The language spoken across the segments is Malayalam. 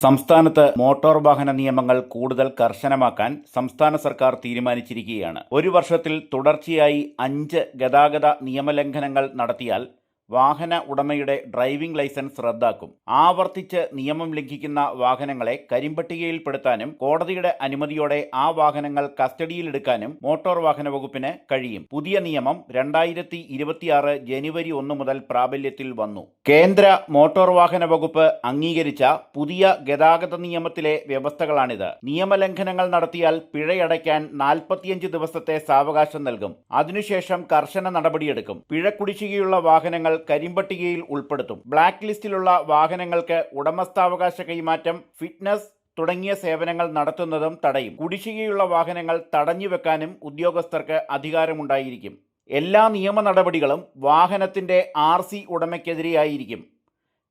സംസ്ഥാനത്ത് മോട്ടോർ വാഹന നിയമങ്ങൾ കൂടുതൽ കർശനമാക്കാൻ സംസ്ഥാന സർക്കാർ തീരുമാനിച്ചിരിക്കുകയാണ്. ഒരു വർഷത്തിൽ തുടർച്ചയായി അഞ്ച് ഗതാഗത നിയമലംഘനങ്ങൾ നടത്തിയാൽ വാഹന ഉടമയുടെ ഡ്രൈവിംഗ് ലൈസൻസ് റദ്ദാക്കും. ആവർത്തിച്ച് നിയമം ലംഘിക്കുന്ന വാഹനങ്ങളെ കരിമ്പട്ടികയിൽപ്പെടുത്താനും കോടതിയുടെ അനുമതിയോടെ ആ വാഹനങ്ങൾ കസ്റ്റഡിയിലെടുക്കാനും മോട്ടോർ വാഹന വകുപ്പിന് കഴിയും. പുതിയ നിയമം രണ്ടായിരത്തി ഇരുപത്തിയാറ് ജനുവരി ഒന്ന് മുതൽ പ്രാബല്യത്തിൽ വന്നു. കേന്ദ്ര മോട്ടോർ വാഹന വകുപ്പ് അംഗീകരിച്ച പുതിയ ഗതാഗത നിയമത്തിലെ വ്യവസ്ഥകളാണിത്. നിയമലംഘനങ്ങൾ നടത്തിയാൽ പിഴയടയ്ക്കാൻ നാൽപ്പത്തിയഞ്ച് ദിവസത്തെ സാവകാശം നൽകും. അതിനുശേഷം കർശന നടപടിയെടുക്കും. പിഴ കുടിശ്ശികയുള്ള വാഹനങ്ങൾ കരിമ്പട്ടികയിൽ ഉൾപ്പെടുത്തും. ബ്ലാക്ക് ലിസ്റ്റിലുള്ള വാഹനങ്ങൾക്ക് ഉടമസ്ഥാവകാശ കൈമാറ്റം ഫിറ്റ്നസ് തുടങ്ങിയ സേവനങ്ങൾ നടത്തുന്നതും തടയും. കുടിശ്ശികയുള്ള വാഹനങ്ങൾ തടഞ്ഞുവെക്കാനും ഉദ്യോഗസ്ഥർക്ക് അധികാരമുണ്ടായിരിക്കും. എല്ലാ നിയമ നടപടികളും വാഹനത്തിന്റെ ആർ സി ഉടമയ്ക്കെതിരെയായിരിക്കും.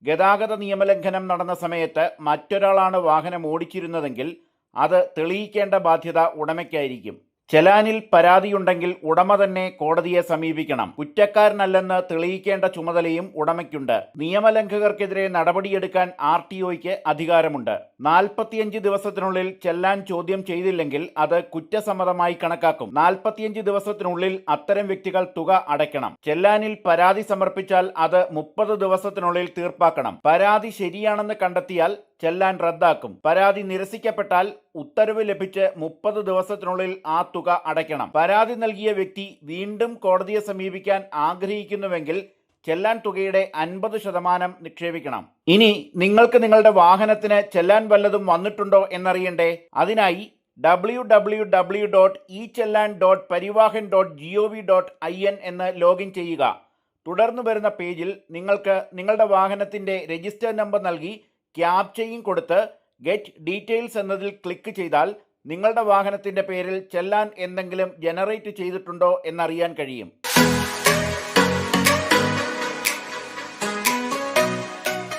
ഗതാഗത നിയമലംഘനം നടന്ന സമയത്ത് മറ്റൊരാളാണ് വാഹനം ഓടിച്ചിരുന്നതെങ്കിൽ അത് തെളിയിക്കേണ്ട ബാധ്യത ഉടമയ്ക്കായിരിക്കും. ചെലാനിൽ പരാതിയുണ്ടെങ്കിൽ ഉടമ തന്നെ കോടതിയെ സമീപിക്കണം. കുറ്റക്കാരനല്ലെന്ന് തെളിയിക്കേണ്ട ചുമതലയും ഉടമയ്ക്കുണ്ട്. നിയമലംഘകർക്കെതിരെ നടപടിയെടുക്കാൻ ആർ ടി ഒയ്ക്ക് അധികാരമുണ്ട്. നാൽപ്പത്തിയഞ്ച് ദിവസത്തിനുള്ളിൽ ചെല്ലാൻ ചോദ്യം ചെയ്തില്ലെങ്കിൽ അത് കുറ്റസമ്മതമായി കണക്കാക്കും. നാൽപ്പത്തിയഞ്ച് ദിവസത്തിനുള്ളിൽ അത്തരം വ്യക്തികൾ തുക അടയ്ക്കണം. ചെല്ലാനിൽ പരാതി സമർപ്പിച്ചാൽ അത് മുപ്പത് ദിവസത്തിനുള്ളിൽ തീർപ്പാക്കണം. പരാതി ശരിയാണെന്ന് കണ്ടെത്തിയാൽ ചെല്ലാൻ റദ്ദാക്കും. പരാതി നിരസിക്കപ്പെട്ടാൽ ഉത്തരവ് ലഭിച്ച് മുപ്പത് ദിവസത്തിനുള്ളിൽ ആ തുക അടയ്ക്കണം. പരാതി നൽകിയ വ്യക്തി വീണ്ടും കോടതിയെ സമീപിക്കാൻ ആഗ്രഹിക്കുന്നുവെങ്കിൽ ചെല്ലാൻ തുകയുടെ അൻപത് ശതമാനം നിക്ഷേപിക്കണം. ഇനി നിങ്ങൾക്ക് നിങ്ങളുടെ വാഹനത്തിന് ചെല്ലാൻ വല്ലതും വന്നിട്ടുണ്ടോ എന്നറിയണ്ടേ? അതിനായി W W W dot e challan dot Parivahan dot G O V dot I N എന്ന് ലോഗിൻ ചെയ്യുക. തുടർന്ന് വരുന്ന പേജിൽ നിങ്ങൾക്ക് നിങ്ങളുടെ വാഹനത്തിന്റെ രജിസ്റ്റർ നമ്പർ നൽകി ക്യാപ്ചയും കൊടുത്ത് ഗെറ്റ് ഡീറ്റെയിൽസ് എന്നതിൽ ക്ലിക്ക് ചെയ്താൽ നിങ്ങളുടെ വാഹനത്തിന്റെ പേരിൽ ചെല്ലാൻ എന്തെങ്കിലും ജനറേറ്റ് ചെയ്തിട്ടുണ്ടോ എന്നറിയാൻ കഴിയും.